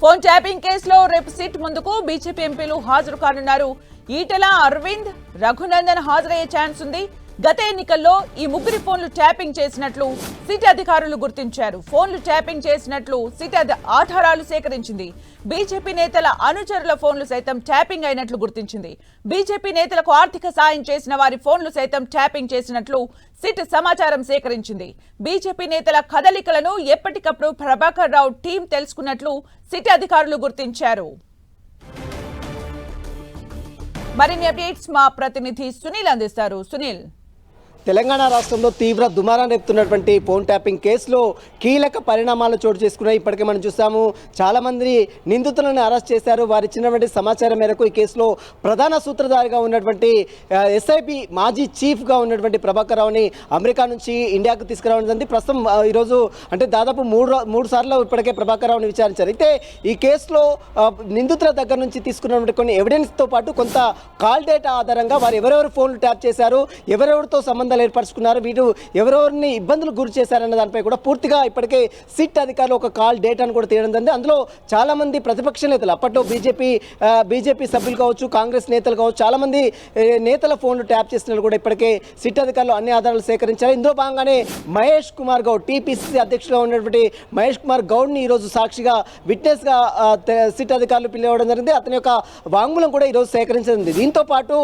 Phone tapping కేసులో రేపు SIT ముందుకు బీజేపీ ఎంపీలు హాజరు కానున్నారు. ఈటెల అరవింద్ రఘునందన్ హాజరయ్యే ఛాన్స్ ఉంది. గత ఎన్నికల్లో ఈ ముగ్గురి ఫోన్లు ట్యాపింగ్ చేసినట్లు సిటీ అధికారులు గుర్తించారు. ఫోన్లు ట్యాపింగ్ చేసినట్లు సిటీ ఆధారాలు సేకరించింది. బీజేపీ నేతల అనుచరుల ఫోన్లు సైతం ట్యాపింగ్ అయినట్లు గుర్తించింది. బీజేపీ నేతలకు ఆర్థిక సాయం చేసిన వారి ఫోన్లు సైతం ట్యాపింగ్ చేసినట్లు సిట్ సమాచారం సేకరించింది. బీజేపీ నేతల కదలికలను ఎప్పటికప్పుడు ప్రభాకర్ రావు టీం తెలుసుకున్నట్లు సిటీ అధికారులు గుర్తించారు. మరిన్ని అప్డేట్స్ మా ప్రతినిధి సునీల్ అందిస్తారు. సునీల్. తెలంగాణ రాష్ట్రంలో తీవ్ర దుమారం రేపుతున్నటువంటి ఫోన్ ట్యాపింగ్ కేసులో కీలక పరిణామాలు చోటు చేసుకున్నాయి. ఇప్పటికే మనం చూసాము చాలామంది నిందితులను అరెస్ట్ చేశారు. వారు ఇచ్చినటువంటి సమాచారం మేరకు ఈ కేసులో ప్రధాన సూత్రధారిగా ఉన్నటువంటి ఎస్ఐపి మాజీ చీఫ్గా ఉన్నటువంటి ప్రభాకర్ రావుని అమెరికా నుంచి ఇండియాకు తీసుకురావడం జరిగింది ప్రస్తుతం ఈరోజు అంటే దాదాపు మూడు మూడు సార్లు ఇప్పటికే ప్రభాకర్ రావుని విచారించారు. అయితే ఈ కేసులో నిందితుల దగ్గర నుంచి తీసుకున్నటువంటి కొన్ని ఎవిడెన్స్తో పాటు కొంత కాల్ డేటా ఆధారంగా వారు ఎవరెవరు ఫోన్లు ట్యాప్ చేశారు ఎవరెవరితో సంబంధాలు ఏర్పరచుకున్నారు. వీరు ఎవరెవరిని ఇబ్బందులు గురి చేశారన్న దానిపై కూడా పూర్తిగా ఇప్పటికే సిట్ అధికారులు ఒక కాల్ డేటాను కూడా తీయడం జరిగింది. అందులో చాలామంది ప్రతిపక్ష నేతలు అప్పట్లో బీజేపీ బీజేపీ సభ్యులు కావచ్చు కాంగ్రెస్ నేతలు కావచ్చు చాలామంది నేతల ఫోన్లు ట్యాప్ చేసినట్లు కూడా ఇప్పటికే సిట్ అధికారులు అన్ని ఆధారాలు సేకరించారు. ఇందులో భాగంగానే మహేష్ కుమార్ గౌడ్ టీపీసీసీ అధ్యక్షులుగా ఉన్నటువంటి మహేష్ కుమార్ గౌడ్ని ఈరోజు సాక్షిగా విట్నెస్గా సిట్ అధికారులు పిలవడం జరిగింది. అతని యొక్క వాంగ్మూలం కూడా ఈరోజు సేకరించింది దీంతో పాటు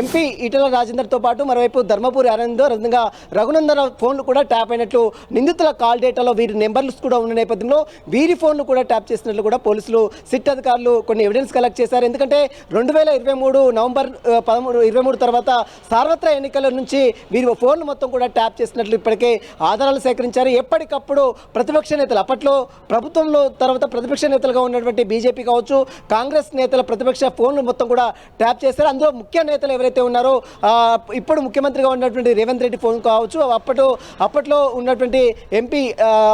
ఎంపీ ఈటల రాజేందర్తో పాటు మరోవైపు ధర్మపురి ఆనంద్ అదేవిధంగా రఘునందన ఫోన్లు కూడా ట్యాప్ అయినట్లు నిందితుల కాల్ డేటాలో వీరి నెంబర్లు కూడా ఉన్న నేపథ్యంలో వీరి ఫోన్లు కూడా ట్యాప్ చేసినట్లు కూడా పోలీసులు సిట్ అధికారులు కొన్ని ఎవిడెన్స్ కలెక్ట్ చేశారు. ఎందుకంటే రెండు వేల ఇరవై మూడు నవంబర్ పదమూడు ఇరవై మూడు తర్వాత సార్వత్ర ఎన్నికల నుంచి వీరి ఫోన్లు మొత్తం కూడా ట్యాప్ చేసినట్లు ఇప్పటికే ఆధారాలు సేకరించారు. ఎప్పటికప్పుడు ప్రతిపక్ష నేతలు అప్పట్లో ప్రభుత్వంలో తర్వాత ప్రతిపక్ష నేతలుగా ఉన్నటువంటి బీజేపీ కావచ్చు కాంగ్రెస్ నేతల ప్రతిపక్ష ఫోన్లు మొత్తం కూడా ట్యాప్ చేశారు. అందులో ముఖ్య నేతలు ఎవరైతే ఉన్నారో ఇప్పుడు ముఖ్యమంత్రిగా ఉన్నటువంటి రేవంత్ రెడ్డి ఫోన్ కావచ్చు. అప్పట్లో అప్పట్లో ఉన్నటువంటి ఎంపీ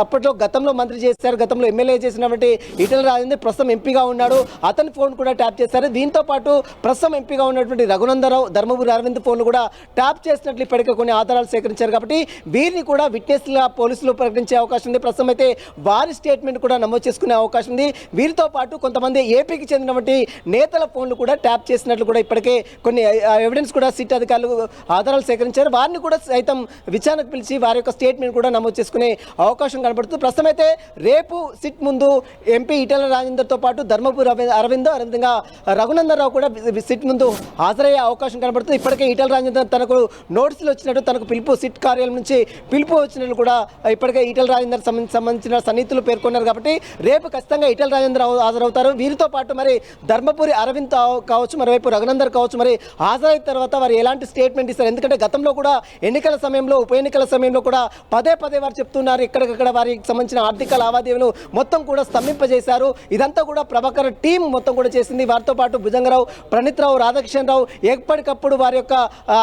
అప్పట్లో గతంలో మంత్రి చేశారు గతంలో ఎమ్మెల్యే చేసినటువంటి ఈటల రాజేందర్ ప్రస్తుతం ఎంపీగా ఉన్నాడు. అతని ఫోన్ కూడా ట్యాప్ చేశారు. దీంతో పాటు ప్రస్తుతం ఎంపీగా ఉన్నటువంటి రఘునందరావు ధర్మపురి అరవింద్ ఫోన్లు కూడా ట్యాప్ చేసినట్లు ఇప్పటికే కొన్ని ఆధారాలు సేకరించారు. కాబట్టి వీరిని కూడా విట్నెస్గా పోలీసులు ప్రకటించే అవకాశం ఉంది. ప్రస్తుతం అయితే వారి స్టేట్మెంట్ కూడా నమోదు చేసుకునే అవకాశం ఉంది. వీరితో పాటు కొంతమంది ఏపీకి చెందినటువంటి నేతల ఫోన్లు కూడా ట్యాప్ చేసినట్లు కూడా ఇప్పటికే కొన్ని ఎవిడెన్స్ కూడా సిట్ అధికారులు ఆధారాలు సేకరించారు. వారిని కూడా సైతం విచారణకు పిలిచి వారి యొక్క స్టేట్మెంట్ కూడా నమోదు చేసుకునే అవకాశం కనబడుతుంది. ప్రస్తుతం అయితే రేపు సిట్ ముందు ఎంపీ ఈటల రాజేందర్తో పాటు ధర్మపురి అరవింద్ అదేవిధంగా రఘునందనరావు కూడా సిట్ ముందు హాజరయ్యే అవకాశం కనబడుతుంది. ఇప్పటికే ఈటల రాజేందర్ తనకు నోటీసులు వచ్చినట్టు తనకు పిలుపు సిట్ కార్యాలయం నుంచి పిలుపు వచ్చినట్లు కూడా ఇప్పటికే ఈటల రాజేందర్ సంబంధించిన సన్నిహితులు పేర్కొన్నారు కాబట్టి రేపు ఖచ్చితంగా ఈటల రాజేందర్ హాజరవుతారు. వీరితో పాటు మరి ధర్మపురి అరవింద్ కావచ్చు మరోవైపు రఘునందర్ కావచ్చు మరి హాజరైన తర్వాత వారు ఎలాంటి స్టేట్మెంట్ ఇస్తారు? ఎందుకంటే గతంలో కూడా ఎన్నికల సమయంలో ఉప ఎన్నికల సమయంలో కూడా పదే పదే వారు చెప్తున్నారు ఎక్కడికక్కడ వారికి సంబంధించిన ఆర్థిక లావాదేవీలు మొత్తం కూడా స్తంభింపజేశారు. ఇదంతా కూడా ప్రభాకర్ టీం మొత్తం కూడా చేసింది. వారితో పాటు భుజంగరావు ప్రణీత్రావు రావు రావు ఎప్పటికప్పుడు వారి యొక్క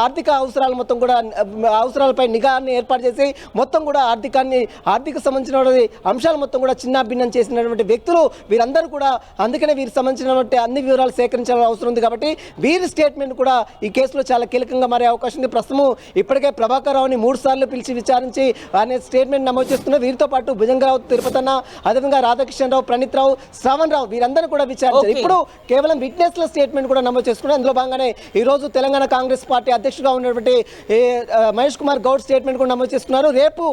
ఆర్థిక అవసరాలు మొత్తం కూడా అవసరాలపై నిఘాన్ని ఏర్పాటు చేసి మొత్తం కూడా ఆర్థికాన్ని ఆర్థిక సంబంధించిన అంశాలు మొత్తం కూడా చిన్న భిన్నం చేసినటువంటి వ్యక్తులు వీరందరూ కూడా అందుకనే వీరికి సంబంధించినటువంటి అన్ని వివరాలు సేకరించాల్సిన అవసరం ఉంది కాబట్టి వీరి స్టేట్మెంట్ కూడా ఈ కేసులో చాలా కీలకంగా మారే అవకాశం ఉంది. ప్రస్తుతం ఇప్పటికే ప్రభాకర్ రావుని మూడు సార్లు పిలిచి విచారించి ఆయన స్టేట్మెంట్ నమోదు చేస్తున్నారు వీరితో పాటు భుజంగరావు తిరుపతన్న అదేవిధంగా రాధాకిషన్ రావు ప్రణీత్ రావు శ్రావణ్ రావు వీరందరూ కూడా విచారించారు. ఇప్పుడు కేవలం విట్నెస్ల స్టేట్మెంట్ కూడా నమోదు చేసుకున్నారు అందులో భాగంగానే ఈ రోజు తెలంగాణ కాంగ్రెస్ పార్టీ అధ్యక్షుడిగా ఉన్నటువంటి మహేష్ కుమార్ గౌడ్ స్టేట్మెంట్ కూడా నమోదు చేసుకున్నారు రేపు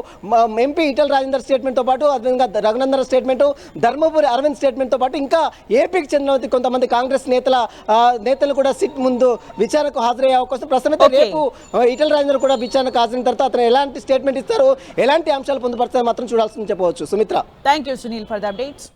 ఎంపీ ఈటల రాజేందర్ స్టేట్మెంట్తో పాటు అదేవిధంగా రఘునందన్ స్టేట్మెంట్ ధర్మపురి అరవింద్ స్టేట్మెంట్తో పాటు ఇంకా ఏపీకి చెందిన కొంతమంది కాంగ్రెస్ నేతల నేతలు కూడా సిట్ ముందు విచారణకు హాజరయ్యే అవకాశం ప్రస్తుతం. రేపు ఆ, ఈటల కూడా విచారణకు కాసిన తర్వాత అతను ఎలాంటి స్టేట్మెంట్ ఇస్తారు ఎలాంటి అంశాలు పొందుపరుస్తారు మాత్రం చూడాల్సింది చెప్పవచ్చు. Sumitra. Thank you Sunil for the updates